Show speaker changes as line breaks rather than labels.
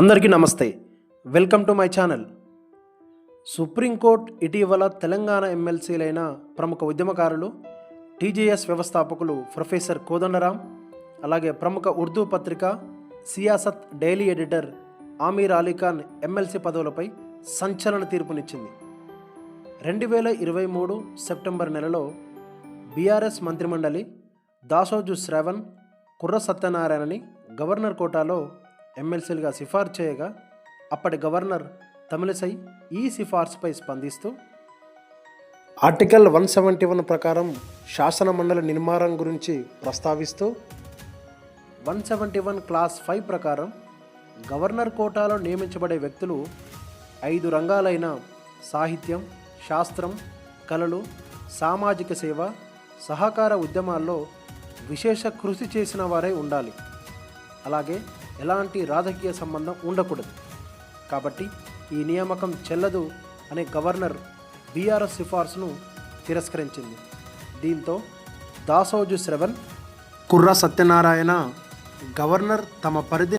అందరికీ నమస్తే. Welcome to my channel. Supreme court ఇటీవల తెలంగాణ ఎమ్మెల్సీలైన ప్రముఖ ఉద్యమకారులు టీజేఎస్ వ్యవస్థాపకులు ప్రొఫెసర్ కోదండరాం అలాగే ప్రముఖ ఉర్దూ పత్రిక Siasat daily editor Amir Ali Khan MLC పదవులపై సంచలన తీర్పునిచ్చింది. రెండు వేల ఇరవై మూడు సెప్టెంబర్ నెలలో బీఆర్ఎస్ మంత్రిమండలి దాసోజు శ్రవణ్ కుర్ర సత్యనారాయణని గవర్నర్ కోటాలో ఎమ్మెల్సీలుగా సిఫార్సు చేయగా అప్పటి గవర్నర్ తమిళసై ఈ సిఫార్సుపై స్పందిస్తూ ఆర్టికల్ వన్ సెవెంటీ వన్ ప్రకారం శాసన మండలి నిర్మాణం గురించి ప్రస్తావిస్తూ one seventy one clause five ప్రకారం గవర్నర్ కోటాలో నియమించబడే వ్యక్తులు ఐదు రంగాలైన సాహిత్యం శాస్త్రం కళలు సామాజిక సేవ సహకార ఉద్యమాల్లో విశేష కృషి చేసిన వారే ఉండాలి. అలాగే ఎలాంటి రాజకీయ సంబంధం ఉండకూడదు. కాబట్టి ఈ నియామకం చెల్లదు అనే గవర్నర్ బీఆర్ఎస్ సిఫార్సును తిరస్కరించింది. దీంతో దాసోజు శ్రవణ్ కుర్ర సత్యనారాయణ గవర్నర్ తమ పరిధి